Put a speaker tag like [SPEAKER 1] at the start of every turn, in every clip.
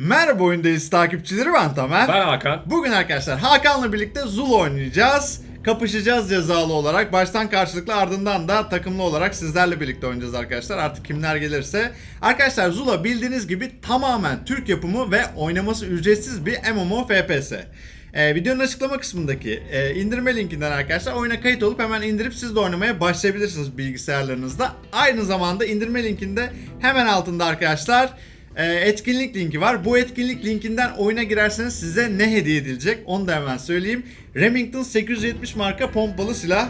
[SPEAKER 1] Merhaba oyundayız takipçileri ben Tamer.
[SPEAKER 2] Ben Hakan.
[SPEAKER 1] Bugün arkadaşlar Hakan'la birlikte Zul oynayacağız. Kapışacağız cezalı olarak. Baştan karşılıklı ardından da takımlı olarak sizlerle birlikte oynayacağız arkadaşlar. Artık kimler gelirse. Arkadaşlar Zula bildiğiniz gibi tamamen Türk yapımı ve oynaması ücretsiz bir MMO FPS. Ee, videonun açıklama kısmındaki e, indirme linkinden arkadaşlar oyuna kayıt olup hemen indirip siz de oynamaya başlayabilirsiniz bilgisayarlarınızda. Aynı zamanda indirme linkinde hemen altında arkadaşlar e, etkinlik linki var. Bu etkinlik linkinden oyuna girerseniz size ne hediye edilecek onu da hemen söyleyeyim. Remington 870 marka pompalı silah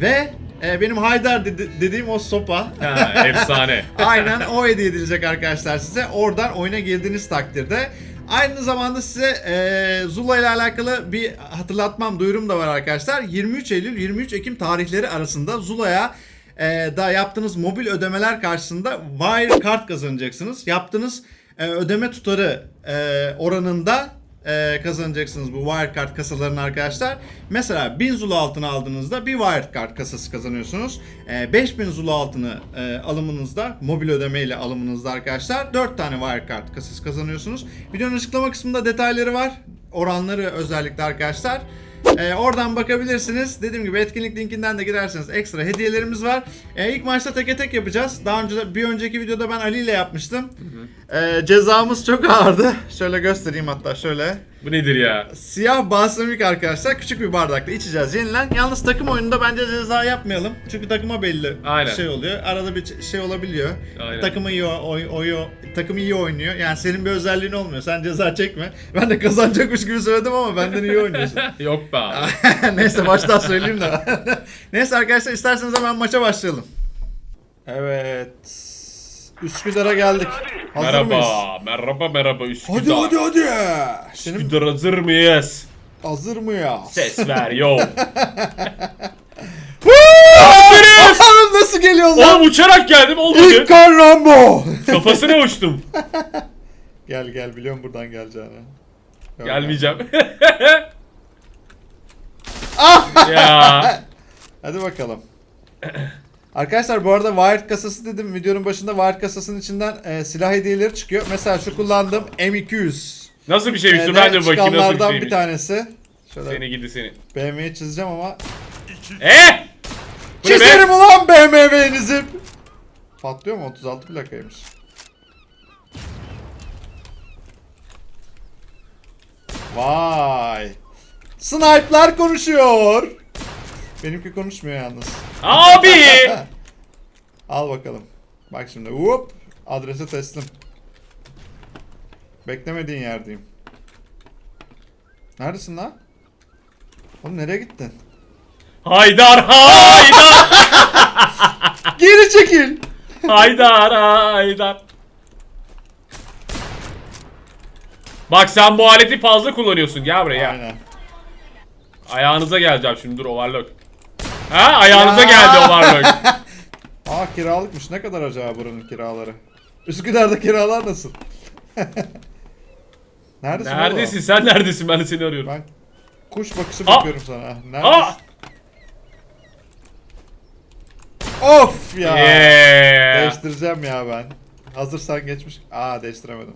[SPEAKER 1] ve e, benim Haydar dedi- dediğim o sopa.
[SPEAKER 2] Ha, efsane.
[SPEAKER 1] Aynen o hediye edilecek arkadaşlar size. Oradan oyuna girdiğiniz takdirde. Aynı zamanda size e, Zula ile alakalı bir hatırlatmam, duyurum da var arkadaşlar. 23 Eylül 23 Ekim tarihleri arasında Zula'ya e, da yaptığınız mobil ödemeler karşısında Wire kart kazanacaksınız. Yaptığınız e, ödeme tutarı e, oranında e, kazanacaksınız bu Wirecard kasalarını arkadaşlar. Mesela 1000 Zula altını aldığınızda bir Wirecard kasası kazanıyorsunuz. E, 5000 Zula altını e, alımınızda, mobil ödeme ile alımınızda arkadaşlar 4 tane Wirecard kasası kazanıyorsunuz. Videonun açıklama kısmında detayları var. Oranları özellikle arkadaşlar. Ee, oradan bakabilirsiniz. Dediğim gibi etkinlik linkinden de girerseniz ekstra hediyelerimiz var. Ee, ilk maçta teke tek yapacağız. Daha önce bir önceki videoda ben Ali ile yapmıştım. Ee, cezamız çok ağırdı. Şöyle göstereyim hatta şöyle.
[SPEAKER 2] Bu nedir ya?
[SPEAKER 1] Siyah balsamik arkadaşlar küçük bir bardakta içeceğiz yenilen. Yalnız takım oyununda bence ceza yapmayalım. Çünkü takıma belli
[SPEAKER 2] Aynen.
[SPEAKER 1] şey oluyor. Arada bir şey olabiliyor.
[SPEAKER 2] Aynen.
[SPEAKER 1] Takımı iyi oy, oyu, takım iyi oynuyor. Yani senin bir özelliğin olmuyor. Sen ceza çekme. Ben de kazanacakmış gibi söyledim ama benden iyi oynuyorsun.
[SPEAKER 2] Yok be abi.
[SPEAKER 1] Neyse baştan söyleyeyim de. Neyse arkadaşlar isterseniz hemen maça başlayalım. Evet. Üsküdar'a geldik. Hazır
[SPEAKER 2] merhaba,
[SPEAKER 1] mıyız?
[SPEAKER 2] merhaba, merhaba Üsküdar.
[SPEAKER 1] Hadi hadi hadi. Senin
[SPEAKER 2] Üsküdar hazır mıyız?
[SPEAKER 1] hazır mı ya?
[SPEAKER 2] Ses ver yo.
[SPEAKER 1] Nasıl geliyor lan?
[SPEAKER 2] Oğlum uçarak geldim olmadı.
[SPEAKER 1] İlk kan Rambo.
[SPEAKER 2] Kafasına uçtum.
[SPEAKER 1] gel gel biliyorum buradan geleceğini. Yok,
[SPEAKER 2] Gelmeyeceğim.
[SPEAKER 1] Ah!
[SPEAKER 2] ya.
[SPEAKER 1] Hadi bakalım. Arkadaşlar bu arada Wired kasası dedim videonun başında Wired kasasının içinden e, silah hediyeleri çıkıyor. Mesela şu kullandığım M200.
[SPEAKER 2] Nasıl bir şeymiş?
[SPEAKER 1] E, de
[SPEAKER 2] ben de bakayım nasıl bir şeymiş.
[SPEAKER 1] bir tanesi. Şöyle
[SPEAKER 2] Seni gidi seni.
[SPEAKER 1] BMW'yi çizeceğim ama
[SPEAKER 2] Eh! Bu ne be?
[SPEAKER 1] Çizerim ulan BMW'nizi. Patlıyor mu? 36 plakaymış. Vay. Sniper'lar konuşuyor. Benimki konuşmuyor yalnız.
[SPEAKER 2] Abi!
[SPEAKER 1] Al bakalım. Bak şimdi. Whoop. Adrese teslim. Beklemediğin yerdeyim. Neredesin lan? Oğlum nereye gittin?
[SPEAKER 2] Haydar, Haydar!
[SPEAKER 1] Geri çekil.
[SPEAKER 2] Haydar, Haydar. Bak sen bu aleti fazla kullanıyorsun. Gel buraya.
[SPEAKER 1] Aynen.
[SPEAKER 2] Ayağınıza geleceğim şimdi dur overlock. Ha ayağınıza
[SPEAKER 1] Ya.
[SPEAKER 2] geldi overlock.
[SPEAKER 1] Aa kiralıkmış. Ne kadar acaba buranın kiraları? Üsküdar'da kiralar nasıl? Neredesin oğlum?
[SPEAKER 2] neredesin sen neredesin ben de seni arıyorum.
[SPEAKER 1] Ben kuş bakışı
[SPEAKER 2] Aa!
[SPEAKER 1] bakıyorum sana. Neredesin?
[SPEAKER 2] Aa!
[SPEAKER 1] Of ya.
[SPEAKER 2] Yeah.
[SPEAKER 1] Değiştireceğim ya ben. Hazırsan geçmiş. Aa değiştiremedim.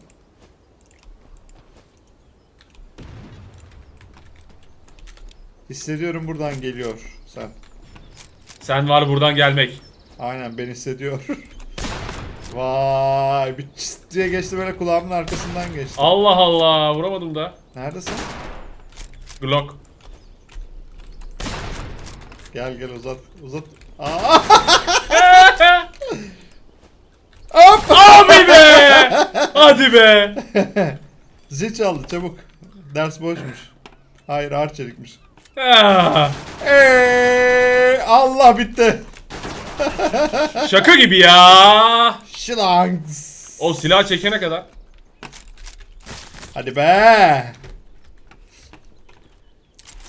[SPEAKER 1] Hissediyorum buradan geliyor sen.
[SPEAKER 2] Sen var buradan gelmek.
[SPEAKER 1] Aynen ben hissediyor. Vay bir çıt diye geçti böyle kulağımın arkasından geçti.
[SPEAKER 2] Allah Allah vuramadım da.
[SPEAKER 1] Neredesin?
[SPEAKER 2] Glock.
[SPEAKER 1] Gel gel uzat uzat. Aa! Hop!
[SPEAKER 2] Abi be! Hadi be!
[SPEAKER 1] Zil çaldı çabuk. Ders boşmuş. Hayır Arçelik'miş.
[SPEAKER 2] Ah,
[SPEAKER 1] Eee, Allah bitti.
[SPEAKER 2] Şaka gibi ya.
[SPEAKER 1] Şılangs.
[SPEAKER 2] O silah çekene kadar.
[SPEAKER 1] Hadi be.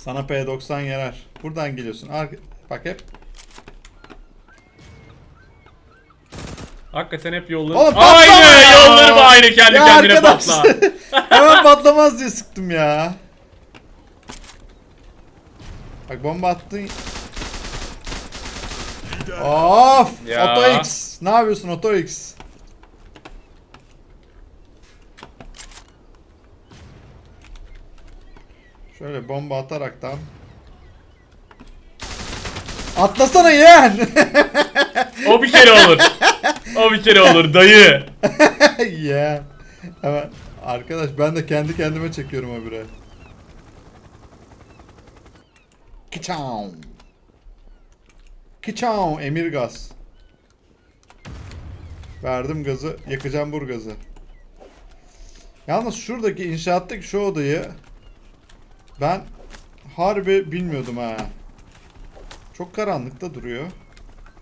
[SPEAKER 1] Sana P90 yarar. Buradan geliyorsun. Arka... Bak hep.
[SPEAKER 2] Hakikaten hep yolları.
[SPEAKER 1] Oğlum patlama
[SPEAKER 2] aynı
[SPEAKER 1] ya!
[SPEAKER 2] yolları mı aynı kendi
[SPEAKER 1] Ya
[SPEAKER 2] kendine
[SPEAKER 1] arkadaş.
[SPEAKER 2] patla.
[SPEAKER 1] Hemen patlamaz diye sıktım ya. Bak bomba attın. Of!
[SPEAKER 2] Ya.
[SPEAKER 1] Oto X. Ne yapıyorsun Oto X? Şöyle bomba ataraktan. Atlasana yeğen.
[SPEAKER 2] o bir kere olur. O bir kere olur dayı.
[SPEAKER 1] ya. yeah. Hemen. Arkadaş ben de kendi kendime çekiyorum o birer. Kiçam. Kiçam. Emir gaz. Verdim gazı. Yakacağım bur gazı. Yalnız şuradaki inşaattaki şu odayı ben harbi bilmiyordum ha. Çok karanlıkta duruyor.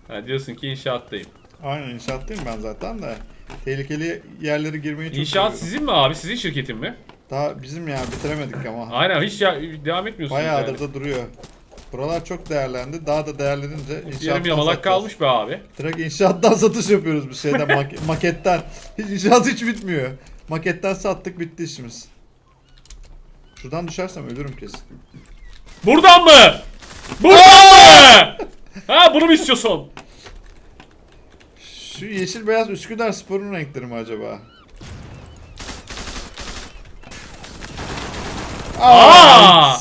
[SPEAKER 2] Ha, diyorsun ki inşaattayım.
[SPEAKER 1] Aynen inşaattayım ben zaten de. Tehlikeli yerlere girmeyi çok
[SPEAKER 2] İnşaat
[SPEAKER 1] seviyorum.
[SPEAKER 2] sizin mi abi? Sizin şirketin mi?
[SPEAKER 1] Daha bizim ya bitiremedik ama.
[SPEAKER 2] Aynen hiç ya, devam etmiyorsunuz
[SPEAKER 1] Bayağıdır
[SPEAKER 2] yani.
[SPEAKER 1] da duruyor. Buralar çok değerlendi. Daha da değerlenince
[SPEAKER 2] Yarım
[SPEAKER 1] inşaattan
[SPEAKER 2] yamalak
[SPEAKER 1] satacağız.
[SPEAKER 2] kalmış be abi.
[SPEAKER 1] Direkt inşaattan satış yapıyoruz bir şeyden mak- maketten. Hiç inşaat hiç bitmiyor. Maketten sattık bitti işimiz. Şuradan düşersem ölürüm kesin.
[SPEAKER 2] Buradan mı? Buradan mı? Ha bunu mu istiyorsun?
[SPEAKER 1] Şu yeşil beyaz Üsküdar Spor'un renkleri mi acaba?
[SPEAKER 2] Aa!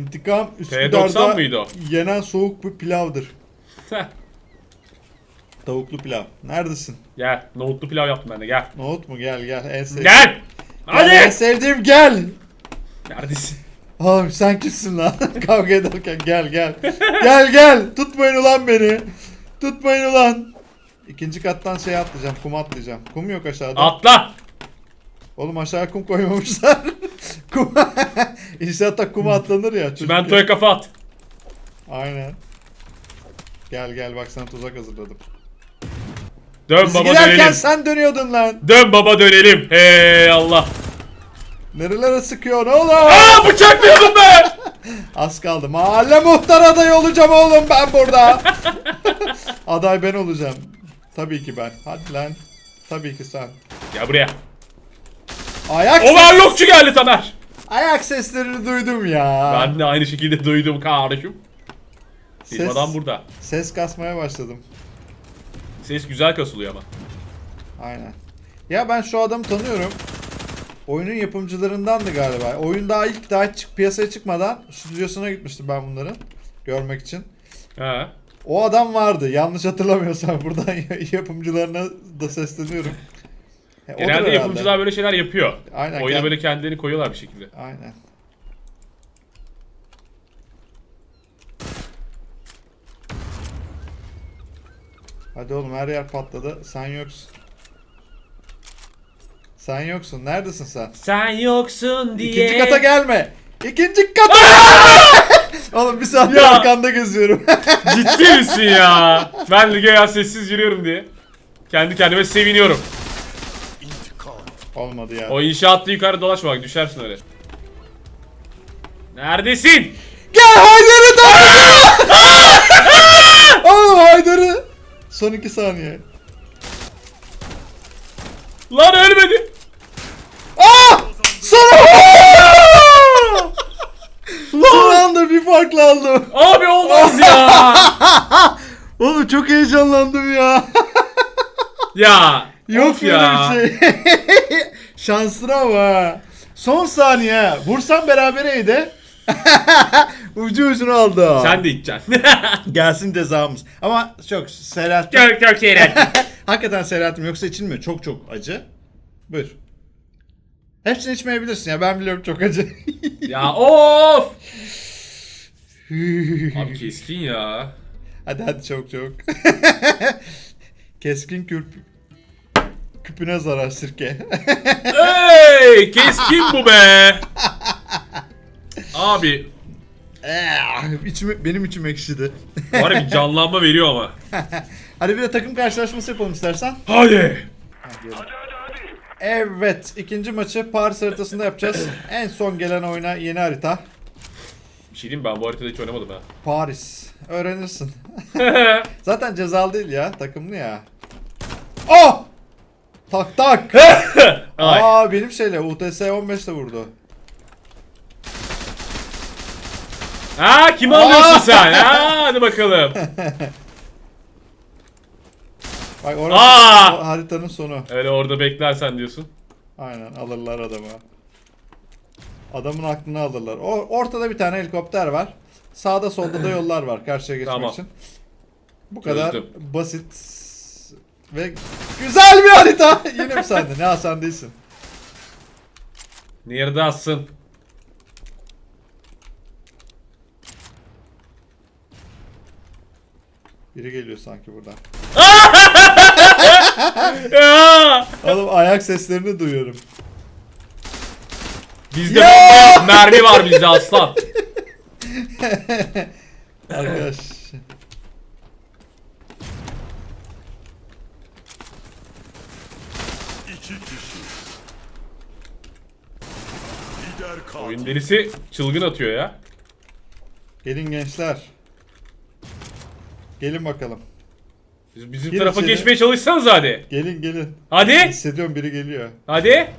[SPEAKER 1] İntikam
[SPEAKER 2] P90
[SPEAKER 1] Üsküdar'da
[SPEAKER 2] mıydı o?
[SPEAKER 1] yenen soğuk bir pilavdır.
[SPEAKER 2] Heh,
[SPEAKER 1] Tavuklu pilav. Neredesin?
[SPEAKER 2] gel. Nohutlu pilav yaptım ben de gel.
[SPEAKER 1] Nohut mu? Gel gel. En sevdiğim.
[SPEAKER 2] Gel.
[SPEAKER 1] Gel, En
[SPEAKER 2] Hadi.
[SPEAKER 1] sevdiğim gel.
[SPEAKER 2] Neredesin?
[SPEAKER 1] Oğlum sen kimsin lan? Kavga ederken gel gel. gel gel. Tutmayın ulan beni. Tutmayın ulan. İkinci kattan şey atlayacağım. Kum atlayacağım. Kum yok aşağıda.
[SPEAKER 2] Atla.
[SPEAKER 1] Oğlum aşağıya kum koymamışlar. kum. İnşaatta kum atlanır ya. çocuk ya.
[SPEAKER 2] Çimentoya kafa at.
[SPEAKER 1] Aynen. Gel gel bak sana tuzak hazırladım.
[SPEAKER 2] Dön
[SPEAKER 1] Biz
[SPEAKER 2] baba
[SPEAKER 1] giderken
[SPEAKER 2] dönelim.
[SPEAKER 1] sen dönüyordun lan.
[SPEAKER 2] Dön baba dönelim. Hey Allah.
[SPEAKER 1] Nerelere sıkıyorsun oğlum?
[SPEAKER 2] Aa bıçaklıyordum be.
[SPEAKER 1] Az kaldı. Mahalle muhtar adayı olacağım oğlum ben burada. Aday ben olacağım. Tabii ki ben. Hadi lan. Tabii ki sen.
[SPEAKER 2] Gel buraya.
[SPEAKER 1] Ayak, ses-
[SPEAKER 2] Overlockçu geldi Tamer.
[SPEAKER 1] Ayak seslerini duydum ya.
[SPEAKER 2] Ben de aynı şekilde duydum kardeşim. Benim
[SPEAKER 1] Ses-
[SPEAKER 2] adam burada.
[SPEAKER 1] Ses kasmaya başladım.
[SPEAKER 2] Ses güzel kasılıyor ama.
[SPEAKER 1] Aynen. Ya ben şu adamı tanıyorum. Oyunun yapımcılarındandı galiba. Oyun daha ilk daha çık piyasaya çıkmadan stüdyosuna gitmiştim ben bunların. Görmek için.
[SPEAKER 2] Ha.
[SPEAKER 1] O adam vardı. Yanlış hatırlamıyorsam buradan yapımcılarına da sesleniyorum. E, odur
[SPEAKER 2] Genelde
[SPEAKER 1] herhalde.
[SPEAKER 2] yapımcılar böyle şeyler yapıyor.
[SPEAKER 1] Aynen,
[SPEAKER 2] Oyuna
[SPEAKER 1] kend-
[SPEAKER 2] böyle kendilerini koyuyorlar bir şekilde.
[SPEAKER 1] Aynen. Hadi oğlum her yer patladı. Sen yoksun. Sen yoksun. Neredesin sen?
[SPEAKER 2] Sen yoksun diye.
[SPEAKER 1] İkinci kata gelme. İkinci kata. oğlum bir saattir
[SPEAKER 2] Ya.
[SPEAKER 1] arkanda geziyorum.
[SPEAKER 2] Ciddi misin ya? Ben de ya sessiz yürüyorum diye. Kendi kendime seviniyorum.
[SPEAKER 1] Olmadı ya.
[SPEAKER 2] O inşaatta yukarı dolaşma bak düşersin öyle. Neredesin?
[SPEAKER 1] Gel Haydar'ı da. oğlum Haydar'ı. Son iki saniye.
[SPEAKER 2] Lan ölmedi.
[SPEAKER 1] Ah! Sana! Son anda bir farkla aldım.
[SPEAKER 2] Abi olmaz ya.
[SPEAKER 1] Oğlum çok heyecanlandım ya.
[SPEAKER 2] ya.
[SPEAKER 1] Yok
[SPEAKER 2] of ya.
[SPEAKER 1] bir şey. Şanslı ama. Son saniye. Vursam berabereydi. Ucu ucunu aldı.
[SPEAKER 2] Sen de içeceksin.
[SPEAKER 1] Gelsin cezamız. Ama çok Serhat.
[SPEAKER 2] Çok çok şeyler.
[SPEAKER 1] Hakikaten Serhat'ım yoksa içilmiyor. Çok çok acı. Buyur. Hepsini içmeyebilirsin ya. Ben biliyorum çok acı.
[SPEAKER 2] ya of. Abi keskin ya.
[SPEAKER 1] hadi hadi çok çok. Keskin kürp. Küpüne zarar sirke.
[SPEAKER 2] Hey keskin bu be. Abi
[SPEAKER 1] Eh, içimi, benim içim ekşidi.
[SPEAKER 2] var ya bir canlanma veriyor ama.
[SPEAKER 1] hadi bir de takım karşılaşması yapalım istersen.
[SPEAKER 2] Hadi.
[SPEAKER 1] Evet, ikinci maçı Paris haritasında yapacağız. en son gelen oyuna yeni harita.
[SPEAKER 2] Bir şey diyeyim mi? ben bu haritada hiç oynamadım ha.
[SPEAKER 1] Paris. Öğrenirsin. Zaten cezalı değil ya, takımlı ya. Oh! Tak tak.
[SPEAKER 2] Ay.
[SPEAKER 1] Aa benim şeyle UTS 15 de vurdu.
[SPEAKER 2] Ha kimi alıyorsun sen? Ha hadi bakalım.
[SPEAKER 1] Bak orası
[SPEAKER 2] Aa!
[SPEAKER 1] o haritanın sonu.
[SPEAKER 2] Öyle orada beklersen diyorsun.
[SPEAKER 1] Aynen alırlar adamı. Adamın aklını alırlar. O, ortada bir tane helikopter var. Sağda solda da yollar var karşıya geçmek
[SPEAKER 2] Tamam.
[SPEAKER 1] için. Bu kadar
[SPEAKER 2] Çözdüm.
[SPEAKER 1] basit ve güzel bir harita. Yine mi sende? Ne Hasan değilsin.
[SPEAKER 2] Neredesin?
[SPEAKER 1] Biri geliyor sanki buradan. Oğlum ayak seslerini duyuyorum.
[SPEAKER 2] Bizde mermi var bizde aslan.
[SPEAKER 1] Arkadaş.
[SPEAKER 3] İki kişi. Lider katil.
[SPEAKER 2] Oyun delisi çılgın atıyor ya.
[SPEAKER 1] Gelin gençler. Gelin bakalım.
[SPEAKER 2] Siz bizim
[SPEAKER 1] Gir
[SPEAKER 2] tarafa
[SPEAKER 1] içeri.
[SPEAKER 2] geçmeye çalışsanız hadi.
[SPEAKER 1] Gelin gelin.
[SPEAKER 2] Hadi.
[SPEAKER 1] Hissediyorum biri geliyor.
[SPEAKER 2] Hadi.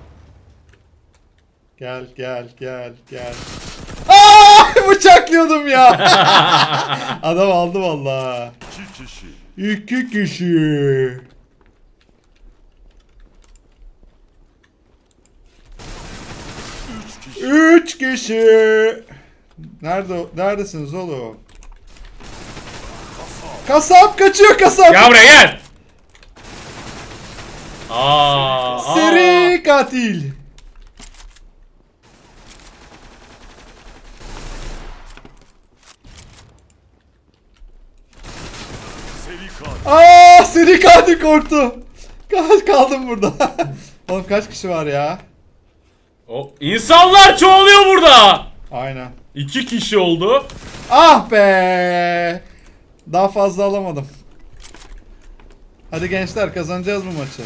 [SPEAKER 1] Gel gel gel gel. Aa bıçaklıyordum ya. Adam aldı valla.
[SPEAKER 3] İki kişi.
[SPEAKER 1] İki kişi.
[SPEAKER 3] Üç kişi.
[SPEAKER 1] Nerede neredesiniz oğlum? Kasap kaçıyor kasap.
[SPEAKER 2] Gel buraya gel. Aa, aa.
[SPEAKER 1] Seri.
[SPEAKER 3] Seri katil.
[SPEAKER 1] Aa seri katil korktu. Kal- Kaldım burada. Oğlum kaç kişi var ya?
[SPEAKER 2] O, insanlar çoğalıyor burada.
[SPEAKER 1] Aynen.
[SPEAKER 2] İki kişi oldu.
[SPEAKER 1] Ah be! Daha fazla alamadım. Hadi gençler kazanacağız bu maçı.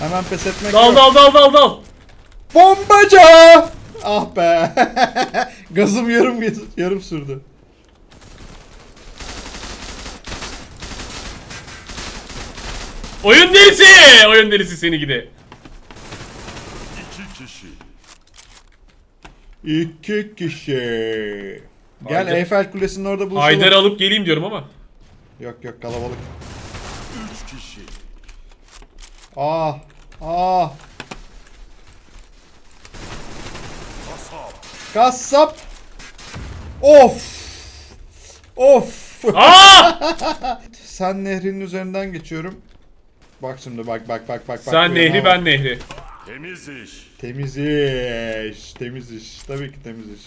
[SPEAKER 1] Hemen pes etmek
[SPEAKER 2] Dal
[SPEAKER 1] yok.
[SPEAKER 2] dal dal dal dal.
[SPEAKER 1] Bombacı! Ah be! Gazım yarım yarım sürdü.
[SPEAKER 2] Oyun delisi. Oyun delisi seni gidi.
[SPEAKER 3] İki kişi.
[SPEAKER 1] İki kişi. Gel
[SPEAKER 2] Haydar-
[SPEAKER 1] Eyfel Kulesi'nin orada buluşalım.
[SPEAKER 2] Haydar'ı alıp geleyim diyorum ama.
[SPEAKER 1] Yok yok kalabalık.
[SPEAKER 3] Üç kişi.
[SPEAKER 1] Ah! Ah!
[SPEAKER 3] Kasap.
[SPEAKER 1] Kasap! Of! Of!
[SPEAKER 2] Aa!
[SPEAKER 1] Sen nehrinin üzerinden geçiyorum. Bak şimdi bak bak bak bak. bak.
[SPEAKER 2] Sen
[SPEAKER 1] Bu
[SPEAKER 2] nehri ben
[SPEAKER 1] bak.
[SPEAKER 2] nehri.
[SPEAKER 3] Temiz iş.
[SPEAKER 1] Temiz iş. Temiz iş. Tabii ki temiz iş.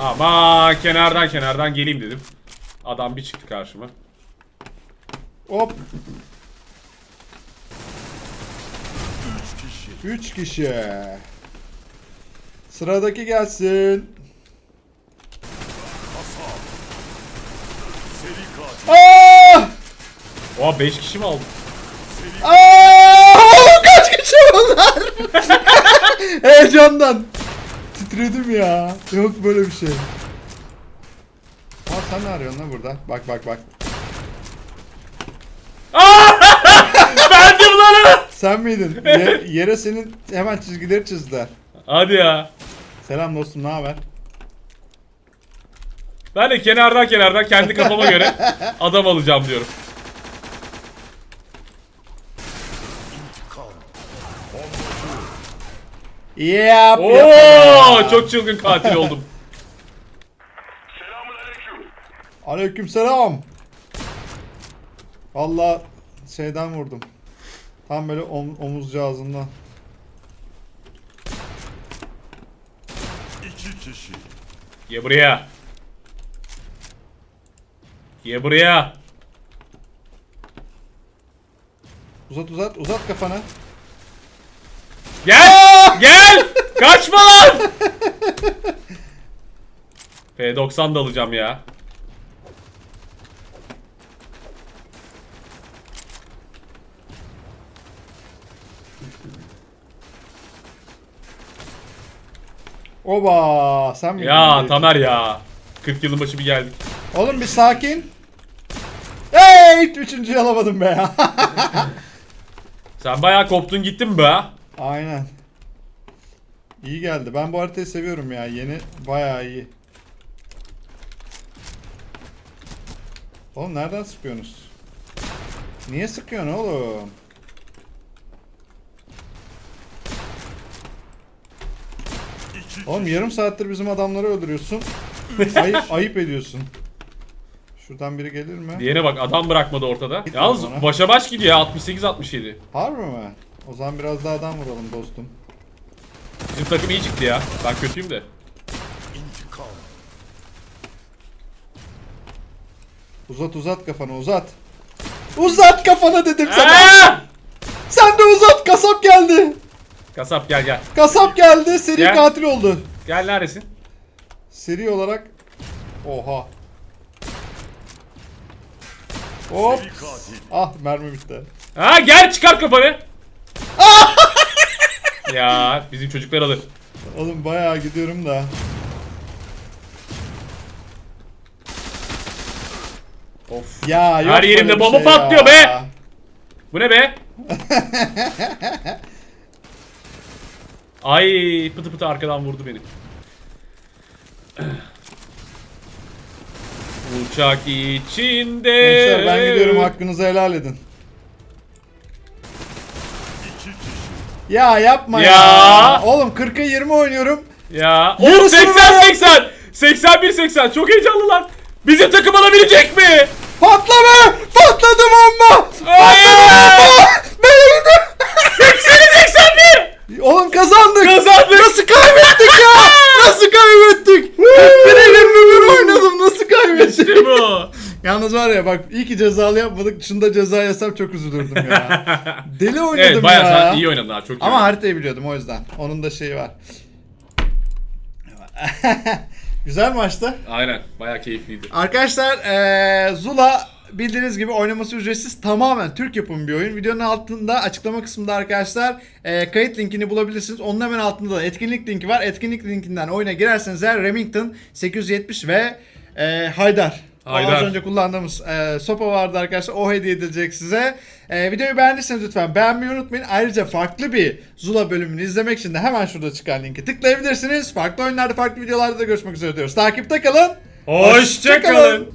[SPEAKER 2] Ama kenardan kenardan geleyim dedim. Adam bir çıktı karşıma.
[SPEAKER 1] Hop.
[SPEAKER 3] Üç kişi.
[SPEAKER 1] Üç kişi. Sıradaki gelsin.
[SPEAKER 3] Kasap. Seri katil.
[SPEAKER 1] Aa!
[SPEAKER 2] Oha 5 kişi mi aldı?
[SPEAKER 3] Seri
[SPEAKER 1] Aa! Bunlar? Heyecandan. Titredim ya. Yok böyle bir şey. Aa sen ne arıyorsun lan burada? Bak bak bak.
[SPEAKER 2] Bendim lan!
[SPEAKER 1] Sen miydin? Ye- yere senin hemen çizgileri çizdiler.
[SPEAKER 2] Hadi ya.
[SPEAKER 1] Selam dostum ne haber?
[SPEAKER 2] Ben de kenardan kenardan kendi kafama göre adam alacağım diyorum.
[SPEAKER 1] Yap
[SPEAKER 2] Oo, çok çılgın katil oldum.
[SPEAKER 1] Aleyküm selam. Valla şeyden vurdum. Tam böyle om omuzcağızından.
[SPEAKER 3] İki kişi.
[SPEAKER 2] Ye buraya. Ye buraya.
[SPEAKER 1] Uzat uzat uzat kafanı.
[SPEAKER 2] Gel! Gel! Kaçma lan! P90 da alacağım ya.
[SPEAKER 1] Oba sen miydin?
[SPEAKER 2] Ya
[SPEAKER 1] Melih?
[SPEAKER 2] Tamer ya. 40 yılın başı bir geldik.
[SPEAKER 1] Oğlum bir sakin. Hey! Üçüncüyü alamadım be ya.
[SPEAKER 2] Sen bayağı koptun gittin be.
[SPEAKER 1] Aynen. İyi geldi. Ben bu haritayı seviyorum ya. Yeni bayağı iyi. Oğlum nereden sıkıyorsunuz? Niye sıkıyorsun oğlum? Oğlum yarım saattir bizim adamları öldürüyorsun. ayıp, ayıp ediyorsun. Şuradan biri gelir mi?
[SPEAKER 2] Diyene bak adam bırakmadı ortada.
[SPEAKER 1] Gitmedi
[SPEAKER 2] Yalnız
[SPEAKER 1] bana.
[SPEAKER 2] başa baş gidiyor ya 68-67.
[SPEAKER 1] Harbi mi? O zaman biraz daha adam vuralım dostum.
[SPEAKER 2] Bizim takım iyi çıktı ya. Ben kötüyüm de.
[SPEAKER 1] Uzat uzat kafanı uzat. Uzat kafanı dedim sana.
[SPEAKER 2] Aa!
[SPEAKER 1] Sen de uzat kasap geldi.
[SPEAKER 2] Kasap gel gel.
[SPEAKER 1] Kasap geldi seri
[SPEAKER 2] Gel.
[SPEAKER 1] katil oldu.
[SPEAKER 2] Gel neredesin?
[SPEAKER 1] Seri olarak. Oha. Hop.
[SPEAKER 3] Seri katil.
[SPEAKER 1] Ah mermi bitti.
[SPEAKER 2] Ha gel çıkar kafanı. ya bizim çocuklar alır.
[SPEAKER 1] Oğlum bayağı gidiyorum da.
[SPEAKER 2] Of.
[SPEAKER 1] Ya yok
[SPEAKER 2] Her yerimde
[SPEAKER 1] böyle bir
[SPEAKER 2] bomba
[SPEAKER 1] şey
[SPEAKER 2] patlıyor be. Bu ne be? Ay pıtı pıtı arkadan vurdu beni. Uçak içinde.
[SPEAKER 1] Gençler ben gidiyorum hakkınızı helal edin. Ya yapma ya.
[SPEAKER 2] Ya.
[SPEAKER 1] Oğlum 40'a 20 oynuyorum.
[SPEAKER 2] Ya. Oğlum
[SPEAKER 1] Yarısını
[SPEAKER 2] 80
[SPEAKER 1] ver.
[SPEAKER 2] 80. 81 80. Çok heyecanlılar. Bizim takım alabilecek mi?
[SPEAKER 1] Patlama! Patladı bomba!
[SPEAKER 2] Hayır.
[SPEAKER 1] Ben öldüm.
[SPEAKER 2] 80 81.
[SPEAKER 1] Oğlum kazandık.
[SPEAKER 2] Kazandık.
[SPEAKER 1] Nasıl kaybettik ya? Nasıl kaybettik? 41'e 21 oynadım. Nasıl kaybettik?
[SPEAKER 2] İşte bu.
[SPEAKER 1] Yalnız var ya bak iyi ki cezalı yapmadık. Şunda ceza yesem çok üzülürdüm ya. Deli oynadım
[SPEAKER 2] Evet bayağı
[SPEAKER 1] ya.
[SPEAKER 2] iyi oynadın abi çok iyi.
[SPEAKER 1] Ama
[SPEAKER 2] oynadın.
[SPEAKER 1] haritayı biliyordum o yüzden. Onun da şeyi var. Güzel maçtı.
[SPEAKER 2] Aynen bayağı keyifliydi.
[SPEAKER 1] Arkadaşlar eee, Zula bildiğiniz gibi oynaması ücretsiz tamamen Türk yapımı bir oyun. Videonun altında açıklama kısmında arkadaşlar eee, kayıt linkini bulabilirsiniz. Onun hemen altında da etkinlik linki var. Etkinlik linkinden oyuna girerseniz eğer Remington 870 ve eee, Haydar.
[SPEAKER 2] Haydar.
[SPEAKER 1] Az önce kullandığımız eee, sopa vardı arkadaşlar. O hediye edilecek size. Eee, videoyu beğendiyseniz lütfen beğenmeyi unutmayın. Ayrıca farklı bir Zula bölümünü izlemek için de hemen şurada çıkan linki tıklayabilirsiniz. Farklı oyunlarda farklı videolarda da görüşmek üzere diyoruz. Takipte kalın.
[SPEAKER 2] Hoşçakalın.